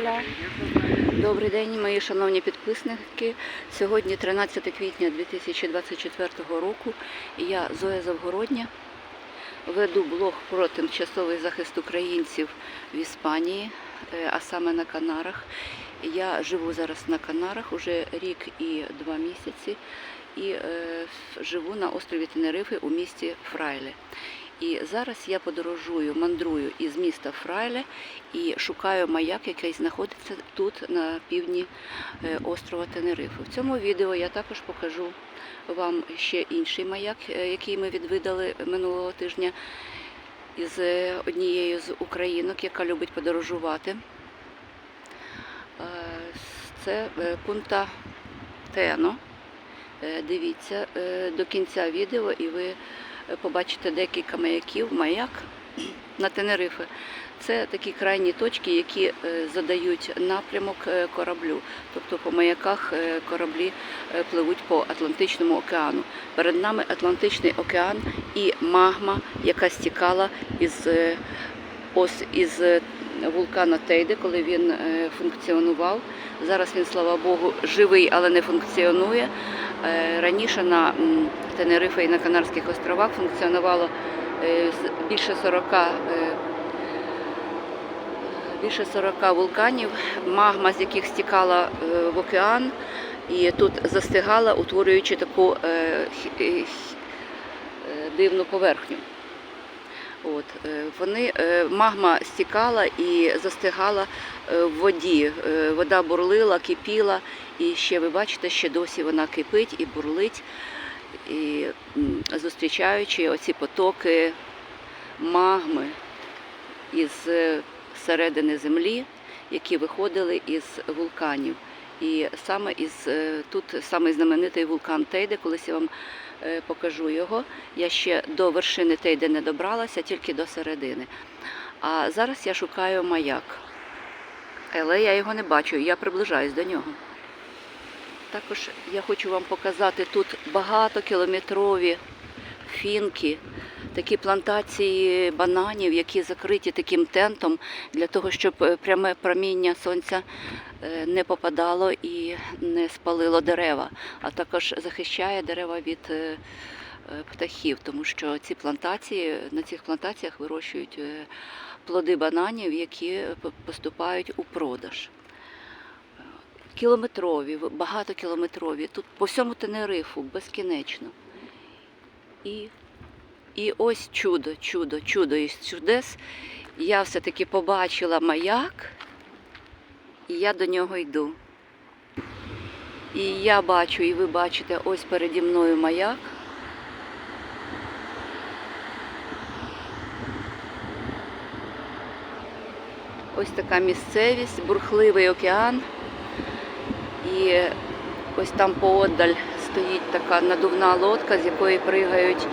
Оля. Добрий день, мої шановні підписники. Сьогодні 13 квітня 2024 року. Я Зоя Завгородня. Веду блог про тимчасовий захист українців в Іспанії, е, а саме на Канарах. Я живу зараз на Канарах уже рік і два місяці і е, живу на острові Тенерифи у місті Фрайле. І зараз я подорожую, мандрую із міста Фрайле і шукаю маяк, який знаходиться тут на півдні е, острова Тенерифи. В цьому відео я також покажу вам ще інший маяк, е, який ми відвідали минулого тижня із е, однією з українок, яка любить подорожувати. Це Пунта Тено. Дивіться до кінця відео і ви побачите декілька маяків. Маяк на Тенерифе. Це такі крайні точки, які е, задають напрямок е, кораблю. Тобто по маяках е, кораблі пливуть по Атлантичному океану. Перед нами Атлантичний океан і магма, яка стікала із, ось із вулкана Тейде, коли він функціонував. Зараз він, слава Богу, живий, але не функціонує. Е, Раніше на Тенерифе і на Канарських островах функціонувало е, більше 40 е, більше 40 вулканів, магма з яких стікала в океан і тут застигала, утворюючи таку дивну поверхню. От, вони, магма стікала і застигала в воді. Е, Вода бурлила, кипіла, і ще ви бачите, ще досі вона кипить і бурлить, і зустрічаючи оці потоки магми із е, середини землі, які виходили із вулканів. І саме із е, тут самий знаменитий вулкан Тейде, колись я вам е, покажу його. Я ще до вершини Тейде не добралася, тільки до середини. А зараз я шукаю маяк. Але я його не бачу, я приближаюсь до нього. Також я хочу вам показати тут багатокілометрові фінки, такі плантації бананів, які закриті таким тентом для того, щоб е, пряме проміння сонця е, не попадало і не спалило дерева, а також захищає дерева від е, птахів, тому що ці плантації на цих плантаціях вирощують е, плоди бананів, які поступають у продаж. Кілометрові, багатокілометрові, тут по всьому Тенерифу безкінечно. І, і ось чудо, чудо, чудо із чудес. Я все-таки побачила маяк, і я до нього йду. І я бачу, і ви бачите, ось переді мною маяк. Ось така місцевість, бурхливий океан. І ось там поодаль стоїть така надувна лодка, з якої пригають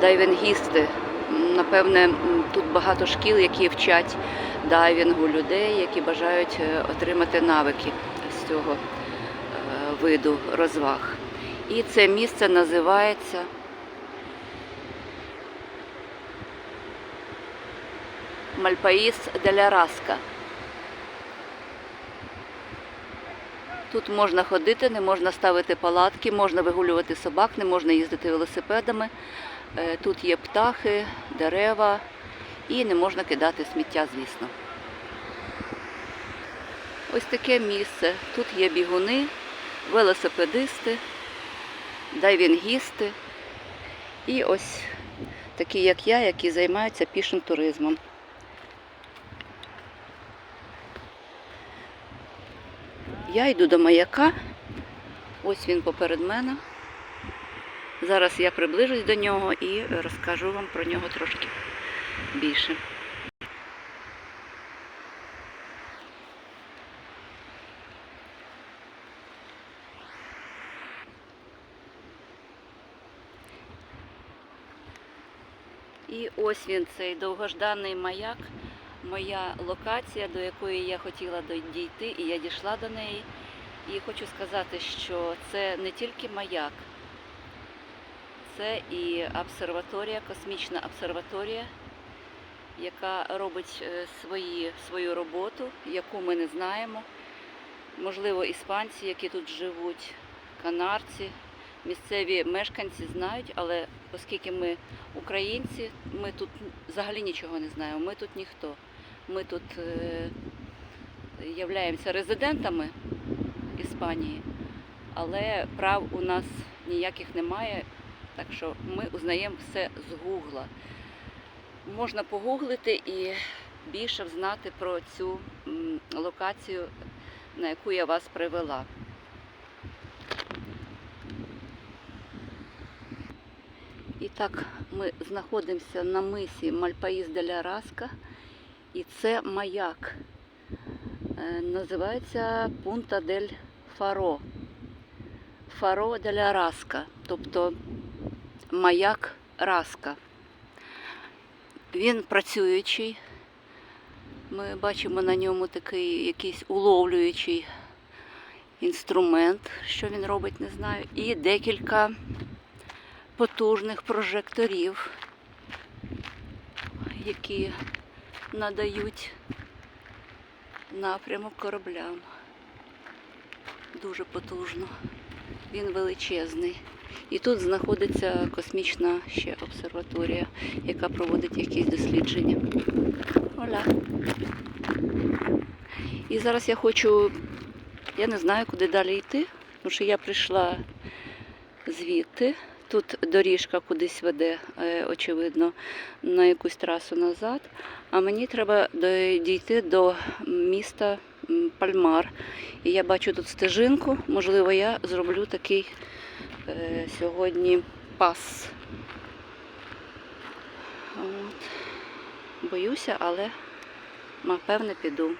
дайвінгісти. Напевне, тут багато шкіл, які вчать дайвінгу людей, які бажають е, отримати навики з цього е, виду розваг. І це місце називається Мальпаїс деля Раска. Тут можна ходити, не можна ставити палатки, можна вигулювати собак, не можна їздити велосипедами. Е, Тут є птахи, дерева і не можна кидати сміття, звісно. Ось таке місце. Тут є бігуни, велосипедисти, дайвінгісти і ось такі, як я, які займаються пішим туризмом. Я йду до маяка. Ось він поперед мене. Зараз я приближусь до нього і розкажу вам про нього трошки більше. І ось він, цей довгожданий маяк, моя локація, до якої я хотіла дійти, і я дійшла до неї. І хочу сказати, що це не тільки маяк, це і обсерваторія, космічна обсерваторія, яка робить е, свої, свою роботу, яку ми не знаємо. Можливо, іспанці, які тут живуть, канарці, місцеві мешканці знають, але оскільки ми українці, ми тут взагалі нічого не знаємо. Ми тут ніхто. Ми тут е, являємося резидентами Іспанії, але прав у нас ніяких немає, так що ми узнаємо все з Гугла. Можна погуглити і більше знати про цю локацію, на яку я вас привела. І так, ми знаходимося на мисі Мальпаїс де ля Раска, і це маяк. Е, Називається Пунта дель Фаро. Фаро де ля Раска, тобто маяк Раска. Він працюючий. Ми бачимо на ньому такий якийсь уловлюючий інструмент, що він робить, не знаю. І декілька потужних прожекторів, які надають напрямок кораблям. Дуже потужно. Він величезний. І тут знаходиться космічна ще обсерваторія, яка проводить якісь дослідження. Оля. І зараз я хочу, я не знаю, куди далі йти, тому що я прийшла звідти. Тут доріжка кудись веде, е, очевидно, на якусь трасу назад. А мені треба дійти до міста Пальмар. І я бачу тут стежинку. Можливо, я зроблю такий е, сьогодні пас. От. Боюся, але напевне піду.